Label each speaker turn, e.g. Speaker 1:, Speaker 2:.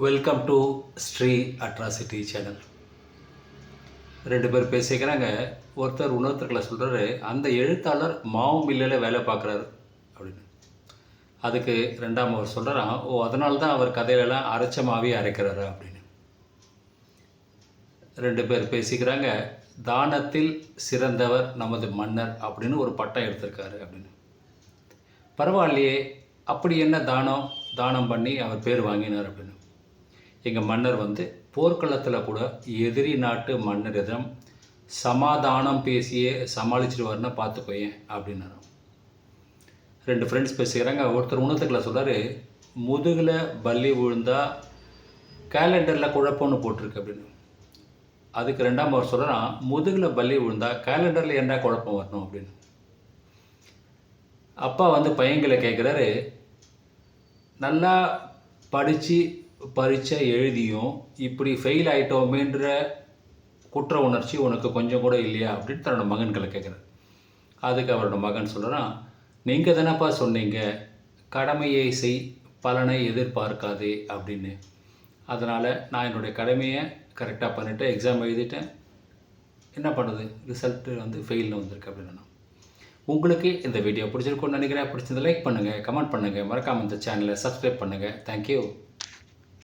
Speaker 1: Welcome to Sri atrocity channel ரெண்டு பேர் பேசிக்கிறாங்க. ஒருத்தர் இன்னொருத்தர்களை சொல்கிறாரு அந்த எழுத்தாளர் மாவு மில்லில் வேலை பார்க்குறாரு அப்படின்னு. அதுக்கு ரெண்டாம் அவர் சொல்கிறாராம் ஓ அதனால தான் அவர் கதையிலலாம் அரைச்ச மாவே அரைக்கிறாரு அப்படின்னு. ரெண்டு பேர் பேசிக்கிறாங்க தானத்தில் சிறந்தவர் நமது மன்னர் அப்படின்னு ஒரு பட்டம் எடுத்திருக்காரு அப்படின்னு. பரவாயில்லையே அப்படி என்ன தானம் தானம் பண்ணி அவர் பேர் வாங்கினார் அப்படின்னு. எங்கள் மன்னர் வந்து போர்க்களத்தில் கூட எதிரி நாட்டு மன்னரிடம் சமாதானம் பேசியே சமாளிச்சிடுவார்னா பார்த்துக்கோயேன் அப்படின்னாராம் ரெண்டு ஃப்ரெண்ட்ஸ் பேசிக்கிறாங்க. ஒருத்தர் உணத்துக்களை சொல்கிறாரு முதுகில் பல்லி விழுந்தா கேலண்டரில் குழப்பம்னு போட்டிருக்கு அப்படின்னு. அதுக்கு ரெண்டாம் அவர் சொல்கிறான் முதுகில் பல்லி விழுந்தா கேலண்டரில் என்ன குழப்பம் வரணும்? அப்படின்னு. அப்பா வந்து பையங்களை கேட்குறாரு நல்லா படித்து பரீட்சை எழுதியும் இப்படி ஃபெயில் ஆகிட்டோமேன்ற குற்ற உணர்ச்சி உனக்கு கொஞ்சம் கூட இல்லையா அப்படின்னு தன்னோட மகன்களை கேட்குறாரு. அதுக்கு அவரோட மகன் சொல்கிறான் நீங்கள் தானப்பா சொன்னீங்க கடமையை செய் பலனை எதிர்பார்க்காதே அப்படின்னு. அதனால் நான் என்னுடைய கடமையை கரெக்டாக பண்ணிவிட்டு எக்ஸாம் எழுதிட்டேன். என்ன பண்ணுறது ரிசல்ட்டு வந்து ஃபெயில்னு வந்திருக்கு அப்படின்னு உங்களுக்கு இந்த வீடியோ பிடிச்சிருக்கும்னு நினைக்கிறேன். பிடிச்சதை லைக் பண்ணுங்கள் கமெண்ட் பண்ணுங்கள் மறக்காமல் இந்த சேனலை சப்ஸ்கிரைப் பண்ணுங்கள் தேங்க்யூ